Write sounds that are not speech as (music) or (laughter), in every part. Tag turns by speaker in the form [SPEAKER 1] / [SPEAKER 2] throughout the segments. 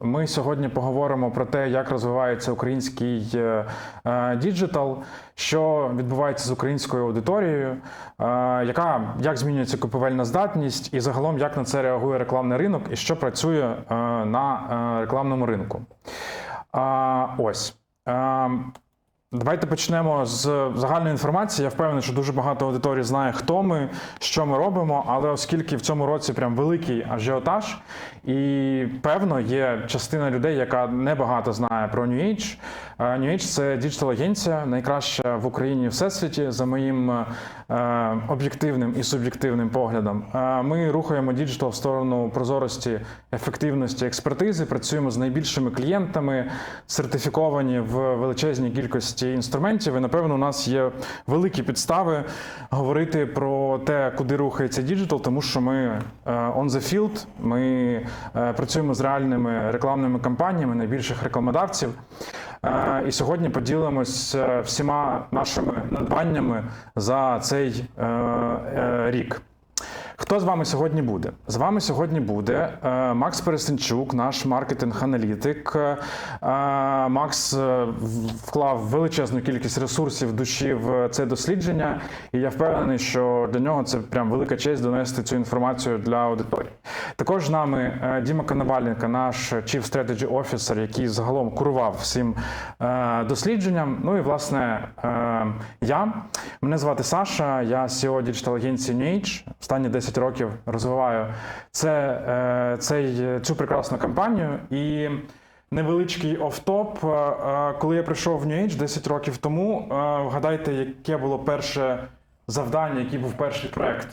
[SPEAKER 1] Ми сьогодні поговоримо про те, як розвивається український е, е, діджитал, що відбувається з українською аудиторією, е, яка як змінюється купівельна здатність, і загалом як на це реагує рекламний ринок, і що працює на рекламному ринку. Ось. Давайте почнемо з загальної інформації. Я впевнений, що дуже багато аудиторій знає, хто ми, що ми робимо. Але оскільки в цьому році прям великий ажіотаж, і певно є частина людей, яка небагато знає про New Age. Е, New Age – це діджитал-агенція, найкраща в Україні всесвіті, за моїм е, об'єктивним і суб'єктивним поглядом. Е, Ми рухаємо діджитал в сторону прозорості, ефективності, експертизи. Працюємо з найбільшими клієнтами, сертифіковані в величезній кількості інструментів. І напевно, у нас є великі підстави говорити про те, куди рухається діджитал, тому що ми е, on the field, ми е, працюємо з реальними рекламними кампаніями найбільших рекламодавців. Е, І сьогодні поділимось всіма нашими надбаннями за цей рік. Хто з вами сьогодні буде? З вами сьогодні буде е, Макс Пересенчук, наш маркетинг-аналітик. Е, Макс е, вклав величезну кількість ресурсів душі в це дослідження, і я впевнений, що для нього це прям велика честь донести цю інформацію для аудиторії. Також з нами е, Діма Коноваленко, наш Chief Strategy Officer, який загалом курував всім е, дослідженням. Ну і власне е, я. Мене звати Саша, я CEO діджитал-агенції New Age. Останні 10 років розвиваю це, е, цей, цю прекрасну компанію. І невеличкий офтоп. Е, е, Коли я прийшов в New Age 10 років тому, вгадайте, яке було перше завдання, який був перший проект,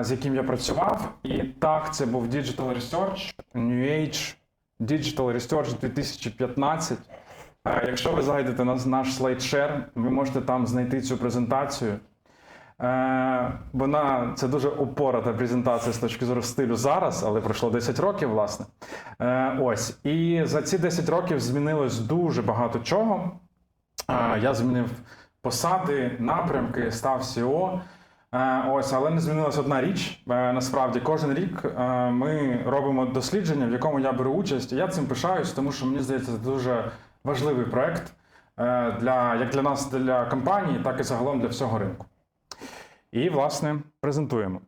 [SPEAKER 1] з яким я працював. І так, це був Digital Research, New Age Digital Research 2015. Е, Якщо ви зайдете на наш SlideShare, ви можете там знайти цю презентацію. Е, Вона це дуже упората презентація з точки зору стилю зараз, але пройшло 10 років, власне. Е, Ось. І за ці 10 років змінилось дуже багато чого. Е, Я змінив посади, напрямки, став CEO. Ось, але не змінилась одна річ. Насправді, кожен рік ми робимо дослідження, в якому я беру участь. Я цим пишаюсь, тому що мені здається, це дуже важливий проект для як для нас, для компанії, так і загалом для всього ринку. І, власне, презентуємо.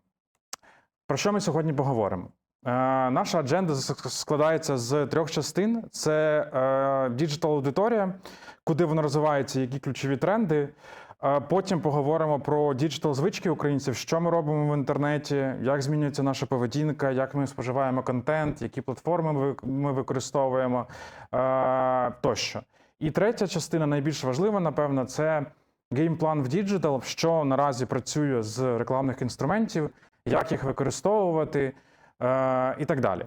[SPEAKER 1] Про що ми сьогодні поговоримо? Е, наша адженда складається з трьох частин: це е, діджитал аудиторія, куди вона розвивається, які ключові тренди. Е, Потім поговоримо про діджитал звички українців, що ми робимо в інтернеті, як змінюється наша поведінка, як ми споживаємо контент, які платформи ми ми використовуємо е, тощо. І третя частина, найбільш важлива, напевно, це геймплан в діджитал, що наразі працює з рекламних інструментів, як їх використовувати е, і так далі.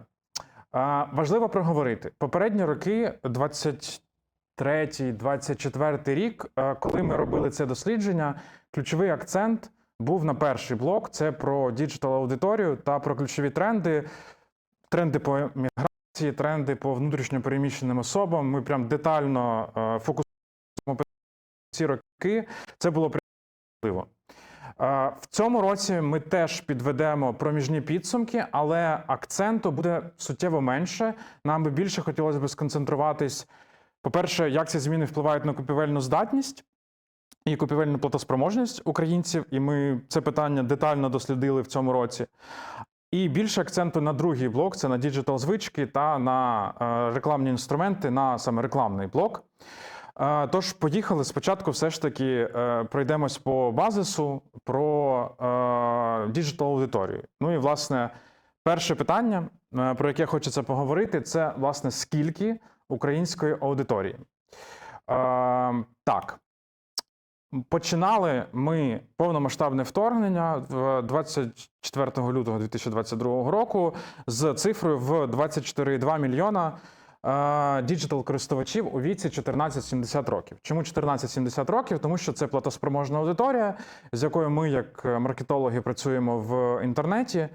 [SPEAKER 1] Е, важливо проговорити попередні роки, 23 24 рік, е, коли ми робили це дослідження, ключовий акцент був на перший блок: це про діджитал аудиторію та про ключові тренди, тренди по міграції, тренди по внутрішньопереміщеним особам. Ми прям детально е, фокусуємо ці роки. Це було. Е, В цьому році ми теж підведемо проміжні підсумки, але акценту буде суттєво менше. Нам би більше хотілося б сконцентруватись. По-перше, як ці зміни впливають на купівельну здатність і купівельну платоспроможність українців, і ми це питання детально дослідили в цьому році. І більше акценту на другий блок це на діджитал звички та на е, рекламні інструменти, на саме рекламний блок. Е, Тож, поїхали. Спочатку все ж таки е, пройдемось по базису про діджитал аудиторію. Ну і власне, перше питання, е, про яке хочеться поговорити, це власне скільки української аудиторії. Е, Так. Починали ми повномасштабне вторгнення 24 лютого 2022 року з цифрою в 24,2 мільйона е, діджитал-користувачів у віці 14-70 років. Чому 14-70 років? Тому що це платоспроможна аудиторія, з якою ми, як маркетологи, працюємо в інтернеті.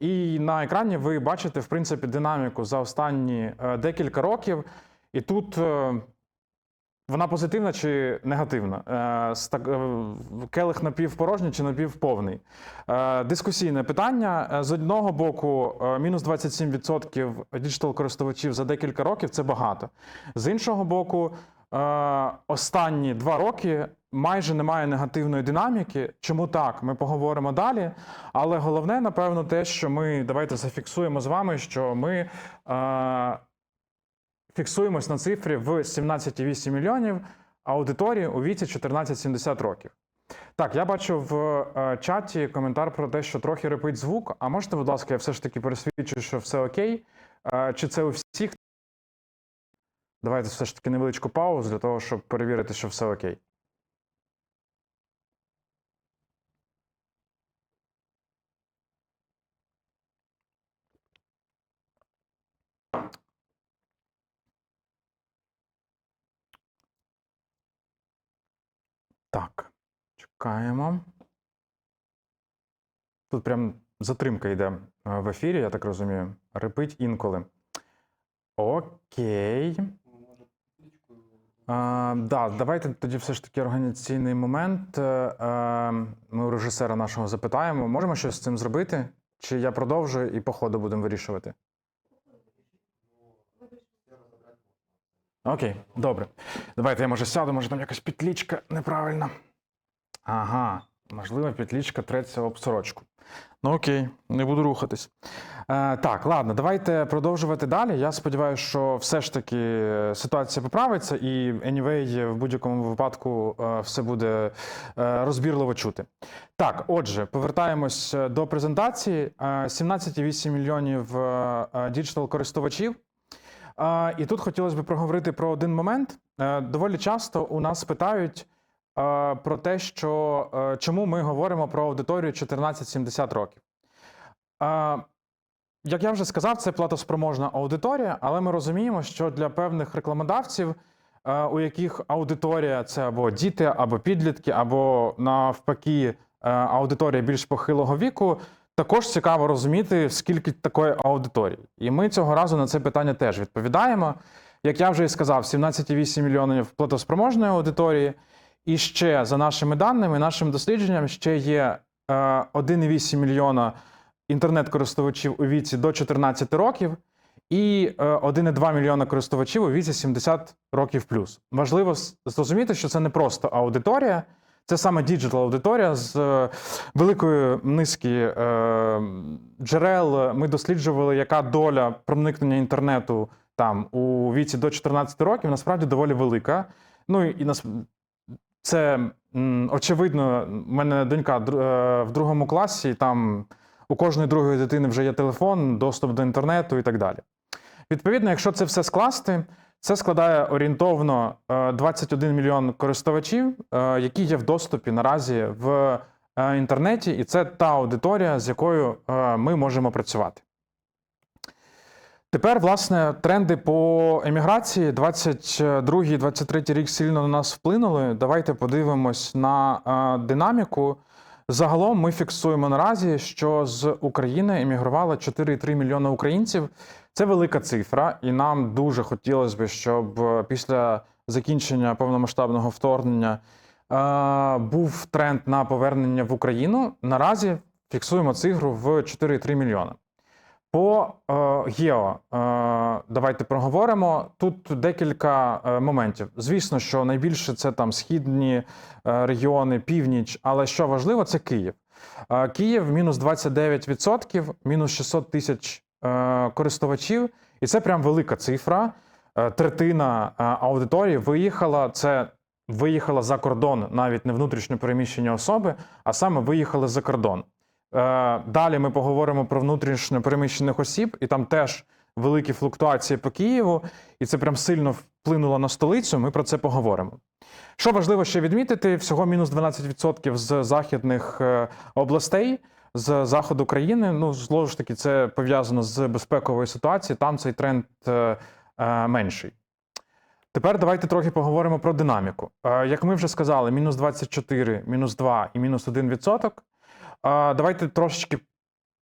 [SPEAKER 1] І на екрані ви бачите, в принципі, динаміку за останні е, декілька років. І тут е, вона позитивна чи негативна? Е, е, Келих напівпорожній чи напівповний? Е, Дискусійне питання. З одного боку, мінус 27% діджитал-користувачів за декілька років це багато. З іншого боку, останні два роки майже немає негативної динаміки. Чому так? Ми поговоримо далі. Але головне, напевно, те, що ми давайте зафіксуємо з вами, що ми. Фіксуємось на цифрі в 17,8 мільйонів аудиторії у віці 14-70 років. Так, я бачу в е, чаті коментар про те, що трохи репить звук. А можете, будь ласка, я все ж таки пересвідчую, що все окей. Е, чи це у всіх? Давайте все ж таки невеличку паузу для того, щоб перевірити, що все окей. Так, чекаємо. Тут прям затримка йде е, в ефірі, я так розумію. Репить інколи. Окей. А, да, давайте тоді все ж таки організаційний момент. Е, е, Ми у режисера нашого запитаємо, можемо щось з цим зробити? Чи я продовжую і по ходу будемо вирішувати? Окей, добре. Давайте я може сяду, може там якась петлічка неправильна. Ага, можливо, петлічка треться об сорочку. Ну окей, не буду рухатись. Е, так, ладно, давайте продовжувати далі. Я сподіваюся, що все ж таки ситуація поправиться, і anyway, в будь-якому випадку е, все буде е, розбірливо чути. Так, отже, повертаємось е, до презентації. Е, 17,8 мільйонів е, діджитал-користувачів. І тут хотілося б проговорити про один момент. Е, Доволі часто у нас питають е, про те, що е, чому ми говоримо про аудиторію 14-70 років. Як я вже сказав, це платоспроможна аудиторія, але ми розуміємо, що для певних рекламодавців, у яких аудиторія це або діти, або підлітки, або навпаки, аудиторія більш похилого віку, також цікаво розуміти, скільки такої аудиторії. І ми цього разу на це питання теж відповідаємо. Як я вже і сказав, 17,8 мільйонів платоспроможної аудиторії. І ще за нашими даними, нашим дослідженням, ще є е, 1,8 мільйона інтернет-користувачів у віці до 14 років, і е, 1,2 мільйона користувачів у віці 70 років плюс. Важливо зрозуміти, що це не просто аудиторія, це саме діджитал аудиторія з е, великої низки е, джерел. Ми досліджували, яка доля проникнення інтернету там у віці до 14 років насправді доволі велика. Ну і нас це очевидно. У мене донька е, в другому класі, там у кожної другої дитини вже є телефон, доступ до інтернету і так далі. Відповідно, якщо це все скласти, це складає орієнтовно е, 21 мільйон користувачів, е, які є в доступі наразі в е, інтернеті, і це та аудиторія, з якою е, ми можемо працювати. Тепер, власне, тренди по еміграції 22-23 рік сильно на нас вплинули. Давайте подивимось на е, динаміку. Загалом ми фіксуємо наразі, що з України емігрувало 4,3 мільйона українців. Це велика цифра, і нам дуже хотілося б, щоб е, після закінчення повномасштабного вторгнення е, був тренд на повернення в Україну. Наразі фіксуємо цифру в 4,3 мільйона. По е, гео е, давайте проговоримо. Тут декілька е, моментів. Звісно, що найбільше це там східні е, регіони, північ, але що важливо, це Київ. Е, Київ мінус 29%, мінус 600 тисяч користувачів, і це прям велика цифра. Е, Третина е, аудиторії виїхала. Це виїхала за кордон, навіть не внутрішньо переміщені особи, а саме виїхали за кордон. Е, Далі ми поговоримо про внутрішньо переміщених осіб, і там теж великі флуктуації по Києву, і це прям сильно вплинуло на столицю. Ми про це поговоримо. Що важливо ще відмітити: всього мінус 12% з західних е, областей, з заходу країни. Ну, знову ж таки, це пов'язано з безпековою ситуацією. Там цей тренд е, е, менший. Тепер давайте трохи поговоримо про динаміку. Е, Як ми вже сказали, мінус 24, мінус 2 і мінус 1 відсоток. А, Давайте трошечки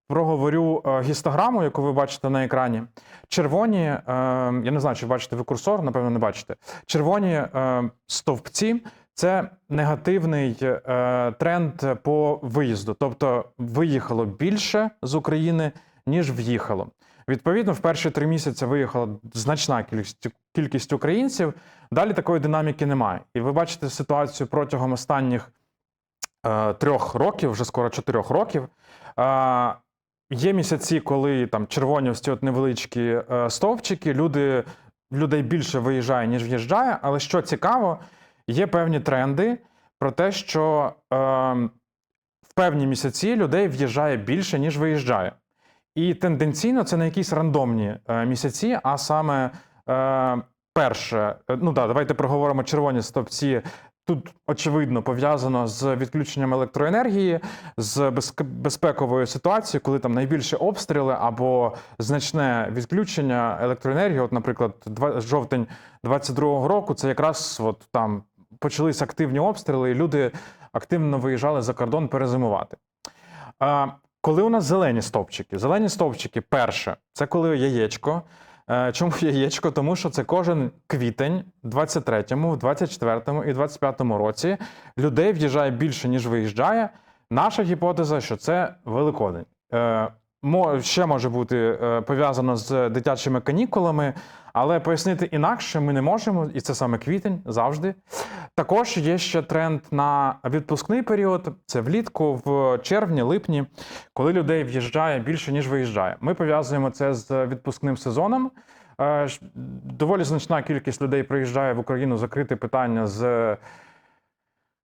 [SPEAKER 1] проговорю е, гістограму, яку ви бачите на екрані. Червоні, е, я не знаю, чи бачите ви курсор, напевно, не бачите. Червоні е, стовпці це негативний е, тренд по виїзду. Тобто виїхало більше з України, ніж в'їхало. Відповідно, в перші три місяці виїхала значна кількість, кількість українців. Далі такої динаміки немає. І ви бачите ситуацію протягом останніх е, трьох років, вже скоро чотирьох років. Е, є місяці, коли там червоні ось ці от невеличкі е, стовпчики, люди, людей більше виїжджає, ніж в'їжджає. Але що цікаво, є певні тренди про те, що е, в певні місяці людей в'їжджає більше, ніж виїжджає. І тенденційно це не якісь рандомні е, місяці, а саме е, перше, е, ну да, давайте проговоримо червоні стовпці. Тут очевидно пов'язано з відключенням електроенергії, з безпековою ситуацією, коли там найбільші обстріли або значне відключення електроенергії. От, наприклад, жовтень 22-го року, це якраз от там почались активні обстріли, і люди активно виїжджали за кордон перезимувати. А, коли у нас зелені стовпчики? Зелені стовпчики, перше, це коли яєчко. Е, Чому (laughs) яєчко? Тому що це кожен квітень, 23-му, 24-му і 25-му році людей в'їжджає більше, ніж виїжджає. Наша гіпотеза, що це Великодень. Е, Ще може бути е, пов'язано з дитячими канікулами, але пояснити інакше ми не можемо, і це саме квітень завжди. Також є ще тренд на відпускний період. Це влітку, в червні, липні, коли людей в'їжджає більше, ніж виїжджає. Ми пов'язуємо це з відпускним сезоном. Е, Доволі значна кількість людей приїжджає в Україну закрити питання з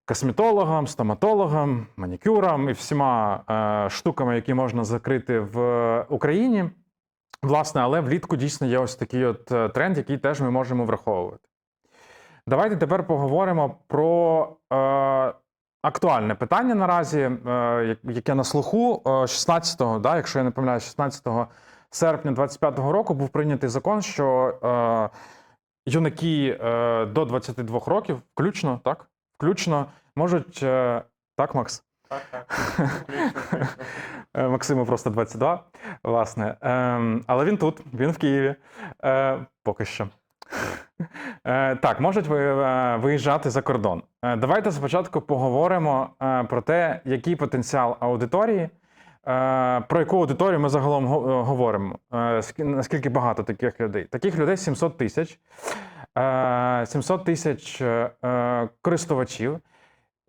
[SPEAKER 1] косметологом, стоматологом, манікюром і всіма е, штуками, які можна закрити в Україні. Власне, але влітку дійсно є ось такий от е, тренд, який теж ми можемо враховувати. Давайте тепер поговоримо про е, актуальне питання наразі, е, яке на слуху Е, 16-го, да, якщо я не помиляюсь, 16 серпня 25-го року був прийнятий закон, що е, юнаки е, до 22 років, включно, так? Включно можуть. Е, так, Макс? Е, Максиму просто 22, власне. Ем, але він тут, він в Києві. Е, поки що. Е, Так, можуть е, виїжджати за кордон. Е, Давайте спочатку поговоримо про те, який потенціал аудиторії, про яку аудиторію ми загалом говоримо. Наскільки багато таких людей? Таких людей 700 тисяч. Е, 700 тисяч користувачів.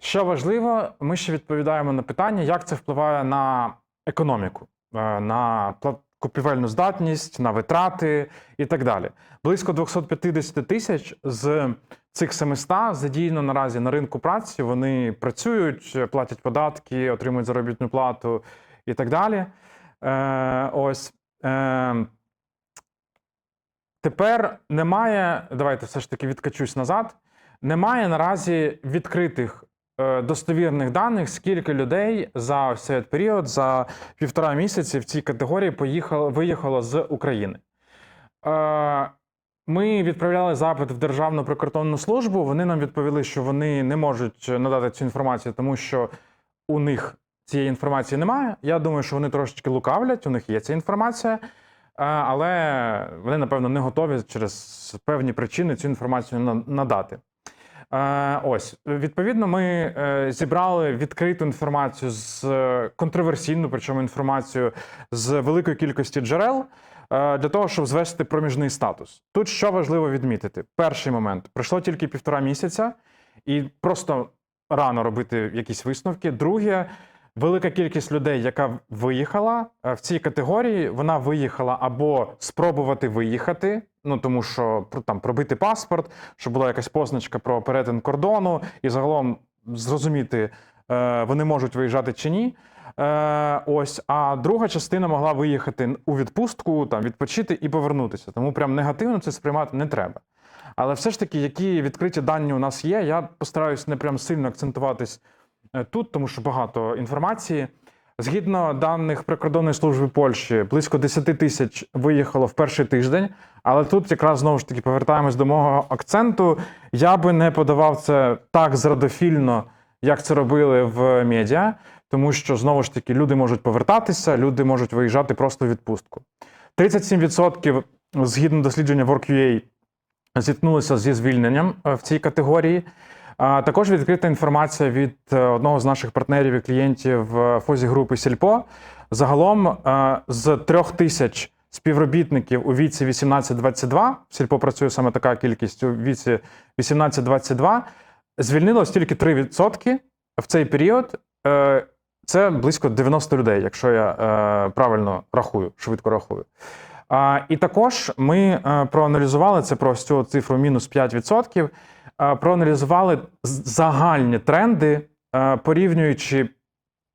[SPEAKER 1] Що важливо, ми ще відповідаємо на питання, як це впливає на економіку, на купівельну здатність, на витрати і так далі. Близько 250 тисяч з цих 700 задіяно наразі на ринку праці. Вони працюють, платять податки, отримують заробітну плату і так далі. Е, ось. Е, Тепер немає, давайте все ж таки відкачусь назад. Немає наразі відкритих достовірних даних, скільки людей за цей період, за півтора місяці в цій категорії поїхало, виїхало з України. Е, Ми відправляли запит в Державну прикордонну службу. Вони нам відповіли, що вони не можуть надати цю інформацію, тому що у них цієї інформації немає. Я думаю, що вони трошечки лукавлять, у них є ця інформація. Е, Але вони, напевно, не готові через певні причини цю інформацію на- надати. Ось, відповідно, ми е, зібрали відкриту інформацію з е, контроверсійну, причому інформацію з великої кількості джерел е, для того, щоб звести проміжний статус. Тут що важливо відмітити: перший момент пройшло тільки півтора місяця, і просто рано робити якісь висновки. Друге, велика кількість людей, яка виїхала в цій категорії, вона виїхала або спробувати виїхати, ну тому що там пробити паспорт, щоб була якась позначка про перетин кордону, і загалом зрозуміти, е, вони можуть виїжджати чи ні. Е, ось, а друга частина могла виїхати у відпустку, там відпочити і повернутися. Тому прям негативно це сприймати не треба. Але все ж таки, які відкриті дані у нас є, я постараюсь не прям сильно акцентуватись е, тут, тому що багато інформації. Згідно даних прикордонної служби Польщі, близько 10 тисяч виїхало в перший тиждень. Але тут якраз знову ж таки повертаємось до мого акценту. Я би не подавав це так зрадофільно, як це робили в медіа, тому що знову ж таки люди можуть повертатися, люди можуть виїжджати просто в відпустку. 37% згідно дослідження WorkUA зіткнулися зі звільненням е, в цій категорії. А Також відкрита інформація від е, одного з наших партнерів і клієнтів е, Фозі групи Сільпо. Загалом е, з трьох тисяч співробітників у віці 18-22, Сільпо працює саме така кількість у віці 18-22, звільнилось тільки 3% в цей період. Це близько 90 людей, якщо я правильно рахую, швидко рахую. І також ми проаналізували це про цю цифру мінус 5%, е, проаналізували загальні тренди, е, порівнюючи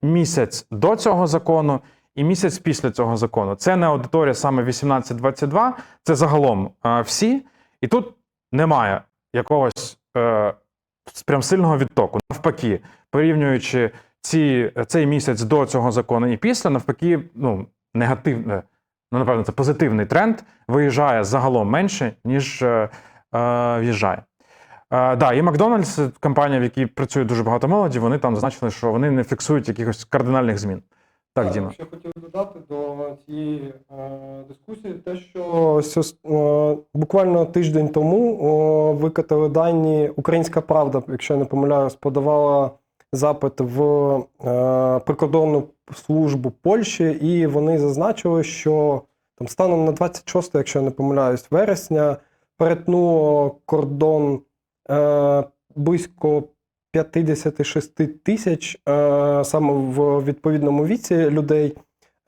[SPEAKER 1] місяць до цього закону і місяць після цього закону. Це не аудиторія саме 18-22, це загалом е, всі. І тут немає якогось е, прям сильного відтоку. Навпаки, порівнюючи ці, цей місяць до цього закону і після, навпаки, ну, негативне, ну, напевно, це позитивний тренд, виїжджає загалом менше, ніж е, е, в'їжджає. Е, да, і Макдональдс, компанія, в якій працює дуже багато молоді, вони там зазначили, що вони не фіксують якихось кардинальних змін. Так, Діма.
[SPEAKER 2] Ще хотів додати до цієї е, дискусії те, що е, буквально тиждень тому о, викатали дані Українська Правда, якщо я не помиляюсь, подавала запит в е, прикордонну службу Польщі, і вони зазначили, що там станом на 26, якщо я не помиляюсь, вересня перетнуло кордон близько 56 тисяч е, саме в відповідному віці людей,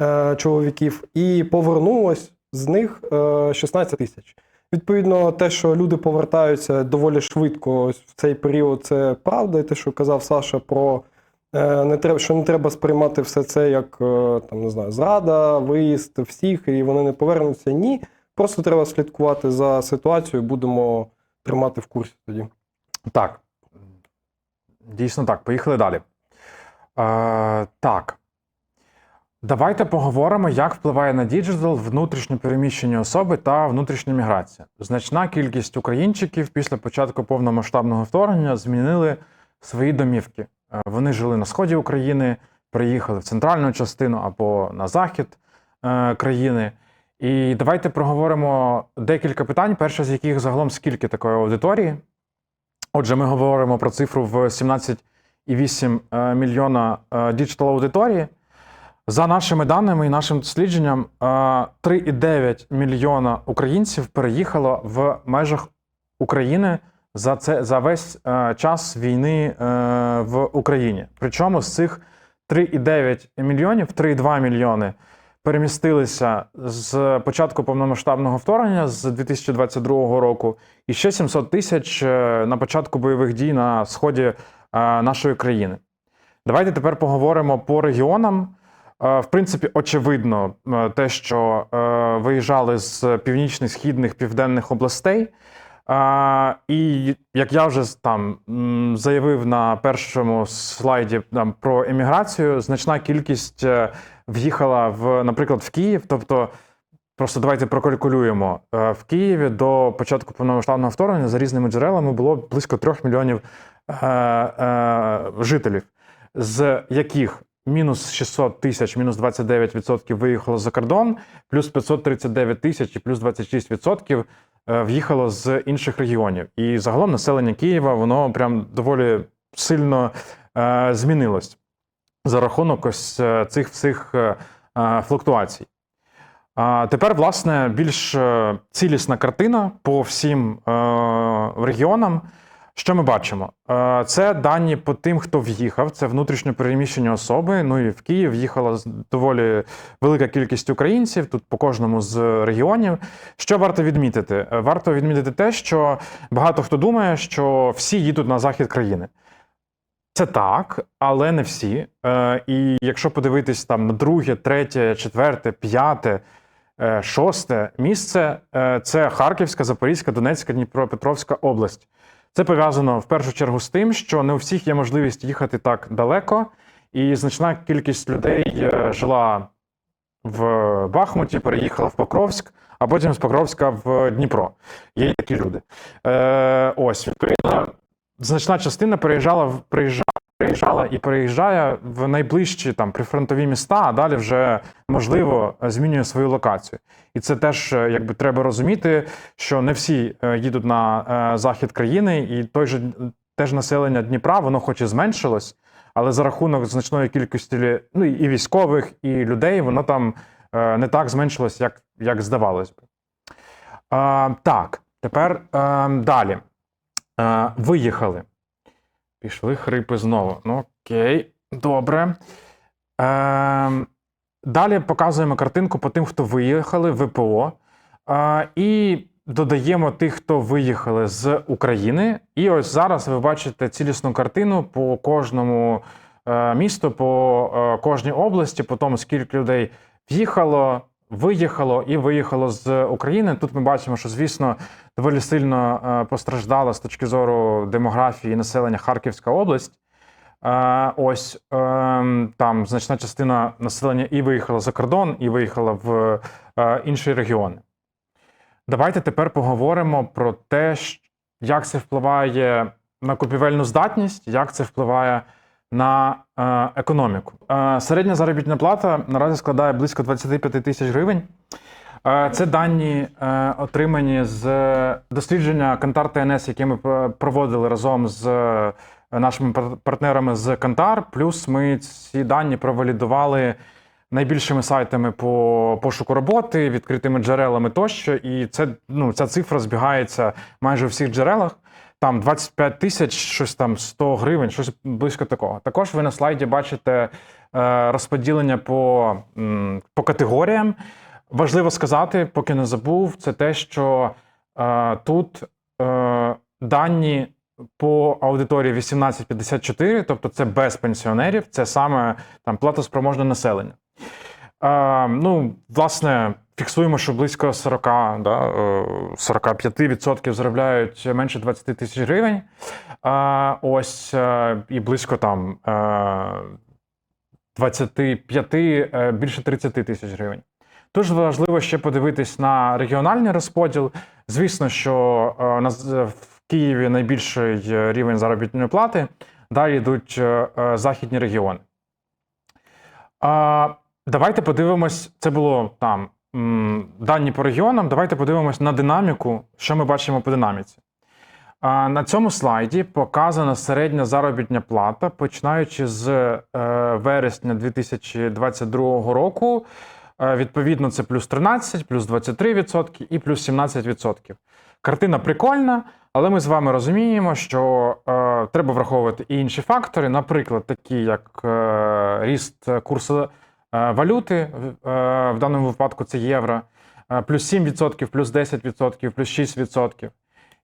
[SPEAKER 2] е, чоловіків, і повернулось з них е, 16 тисяч. Відповідно, те, що люди повертаються доволі швидко в цей період, це правда. І те, що казав Саша про е, не треба, що не треба сприймати все це як е, там не знаю, зрада, виїзд всіх, і вони не повернуться. Ні. Просто треба слідкувати за ситуацією, будемо тримати в курсі тоді.
[SPEAKER 1] Так. Дійсно так. Поїхали далі. Е, так. Давайте поговоримо, як впливає на діджитал внутрішньо переміщені особи та внутрішня міграція. Значна кількість українчиків після початку повномасштабного вторгнення змінили свої домівки. Е, Вони жили на сході України, приїхали в центральну частину або на захід е, країни. І давайте проговоримо декілька питань. Перше з яких загалом скільки такої аудиторії. Отже, ми говоримо про цифру в 17,8 е, мільйона е, діджитал аудиторії. За нашими даними і нашим дослідженням, е, 3,9 мільйона українців переїхало в межах України за це за весь е, час війни е, в Україні. Причому з цих 3,9 мільйонів, 3,2 мільйони перемістилися з початку повномасштабного вторгнення з 2022 року, і ще 700 тисяч е, на початку бойових дій на сході е, нашої країни. Давайте тепер поговоримо по регіонам. Е, В принципі, очевидно, те, що виїжджали з північних, східних, південних областей. І як я вже там заявив на першому слайді там, про еміграцію, значна кількість в'їхала в, наприклад, в Київ. Тобто, просто давайте прокалькулюємо. Е, В Києві до початку повномасштабного вторгнення за різними джерелами було близько трьох мільйонів е, е, жителів, з яких мінус 600 тисяч, мінус 29% виїхало за кордон, плюс 539 тисяч і плюс 26% е, в'їхало з інших регіонів. І загалом населення Києва воно прям доволі сильно е, змінилось за рахунок ось е, цих всіх е, е, флуктуацій. Тепер, власне, більш цілісна картина по всім регіонам. Що ми бачимо? Це дані по тим, хто в'їхав. Це внутрішньо переміщені особи. Ну і в Київ їхала доволі велика кількість українців, тут по кожному з регіонів. Що варто відмітити? Варто відмітити те, що багато хто думає, що всі їдуть на захід країни. Це так, але не всі. Е, І якщо подивитись там на друге, третє, четверте, п'яте, е, шосте місце, е, це Харківська, Запорізька, Донецька, Дніпропетровська область. Це пов'язано в першу чергу з тим, що не у всіх є можливість їхати так далеко, і значна кількість людей е, жила в Бахмуті, переїхала в Покровськ, а потім з Покровська в Дніпро. Є такі люди. Е, ось, відповідно, значна частина переїжджала приїжджала приїжджала і переїжджає в найближчі там прифронтові міста, а далі вже можливо змінює свою локацію. І це теж е, якби треба розуміти, що не всі е, їдуть на е, захід країни, і той же теж населення Дніпра, воно хоч і зменшилось, але за рахунок значної кількості ну, і військових, і людей, воно там не так зменшилось, як, як здавалось би. Е, так, тепер е, далі. Е, виїхали. Пішли хрипи знову. Ну, окей, добре. Е, далі показуємо картинку по тим, хто виїхали ВПО. Е, і додаємо тих, хто виїхали з України. І ось зараз ви бачите цілісну картину по кожному е, місту, по е, кожній області, по тому, скільки людей в'їхало, виїхало і виїхало з України. Тут ми бачимо, що, звісно, доволі сильно е, постраждала з точки зору демографії населення Харківська область. Е, Ось е, там значна частина населення і виїхала за кордон, і виїхала в е, інші регіони. Давайте тепер поговоримо про те, як це впливає на купівельну здатність, як це впливає на е, економіку. Е, середня заробітна плата наразі складає близько 25 тисяч гривень. Е, Це дані отримані з дослідження Кантар ТНС, яке ми проводили разом з нашими партнерами з Кантар. Плюс ми ці дані провалідували найбільшими сайтами по пошуку роботи, відкритими джерелами тощо. І це, ну, ця цифра збігається майже у всіх джерелах. Там 25 тисяч, щось там 100 гривень, щось близько такого. Також ви на слайді бачите е, розподілення по, по категоріям. Важливо сказати, поки не забув, це те, що е, тут е, дані по аудиторії 18-54, тобто це без пенсіонерів, це саме там платоспроможне населення. Е, ну, власне, фіксуємо, що близько 40, да, е, 45% заробляють менше 20 тисяч гривень. Е, ось е, і близько там е, 25, е, більше 30 тисяч гривень. Дуже важливо ще подивитись на регіональний розподіл. Звісно, що е, в Києві найбільший е, рівень заробітної плати, далі йдуть е, е, західні регіони. А, Давайте подивимось, це було там дані по регіонам. Давайте подивимось на динаміку, що ми бачимо по динаміці. На цьому слайді показана середня заробітня плата, починаючи з е, вересня 2022 року. Е, Відповідно, це плюс 13, плюс 23% і плюс 17%. Картина прикольна, але ми з вами розуміємо, що е, треба враховувати і інші фактори, наприклад, такі як е, ріст курсу валюти, в- е, даному випадку це євро, е, плюс 7%, плюс 10%, плюс 6%.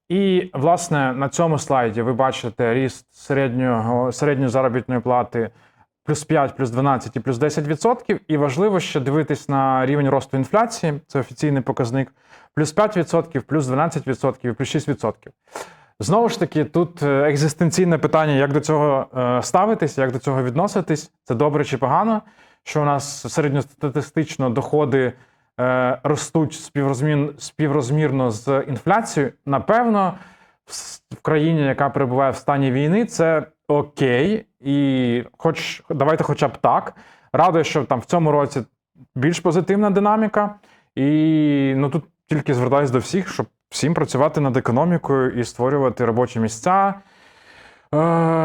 [SPEAKER 1] І, власне, на цьому слайді ви бачите ріст середнього, середньої заробітної плати плюс 5, плюс 12 і плюс 10%. І важливо ще дивитись на рівень росту інфляції, це офіційний показник, плюс 5%, плюс 12% і плюс 6%. Знову ж таки, тут е, екзистенційне питання, як до цього е, ставитись, як до цього відноситись, це добре чи погано, що у нас середньостатистично доходи е, ростуть співрозмін, співрозмірно з інфляцією. Напевно, в країні, яка перебуває в стані війни, це окей. І хоч давайте хоча б так. Радує, що там в цьому році більш позитивна динаміка. І ну тут тільки звертаюсь до всіх, щоб всім працювати над економікою і створювати робочі місця,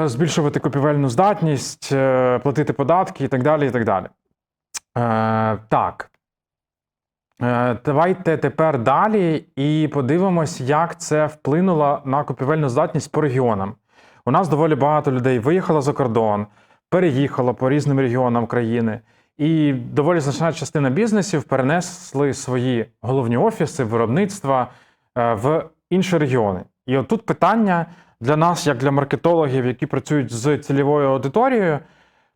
[SPEAKER 1] збільшувати купівельну здатність, е, платити податки і так далі. І так далі. Е, так. Е, Давайте тепер далі і подивимось, як це вплинуло на купівельну здатність по регіонам. У нас доволі багато людей виїхало за кордон, переїхало по різним регіонам країни, і доволі значна частина бізнесів перенесли свої головні офіси, виробництва е, в інші регіони. І отут питання для нас, як для маркетологів, які працюють з цільовою аудиторією.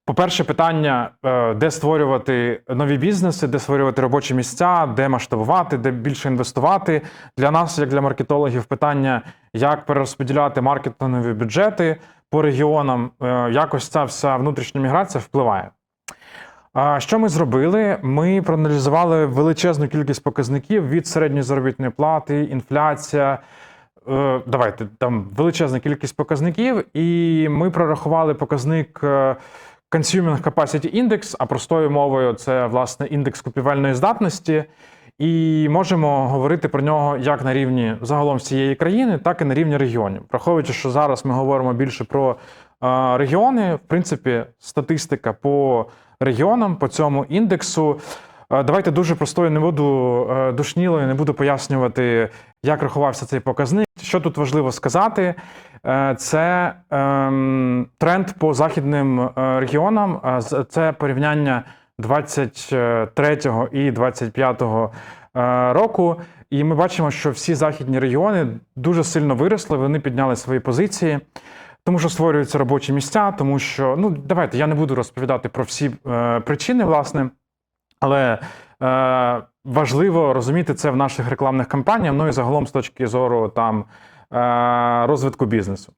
[SPEAKER 1] По-перше, питання, е, де створювати нові бізнеси, де створювати робочі місця, де масштабувати, де більше інвестувати. Для нас, як для маркетологів, питання, як перерозподіляти маркетингові бюджети по регіонам, е, якось ця вся внутрішня міграція впливає. Що ми зробили? Ми проаналізували величезну кількість показників від середньої заробітної плати, інфляція, давайте там величезна кількість показників, і ми прорахували показник е, Consuming Capacity Index, а простою мовою це власне індекс купівельної здатності. І можемо говорити про нього як на рівні загалом всієї країни, так і на рівні регіонів. Враховуючи, що зараз ми говоримо більше про е, регіони, в принципі, статистика по регіонам, по цьому індексу. Давайте дуже простою, не буду е, душнілою, не буду пояснювати, як рахувався цей показник. Що тут важливо сказати, Е, це ем, тренд по західним е, регіонам. Це порівняння 23 і 25 е, року. І ми бачимо, що всі західні регіони дуже сильно виросли, вони підняли свої позиції. Тому що створюються робочі місця, тому що ну давайте я не буду розповідати про всі е, причини, власне, але е, важливо розуміти це в наших рекламних кампаніях, ну і загалом з точки зору там е, розвитку бізнесу.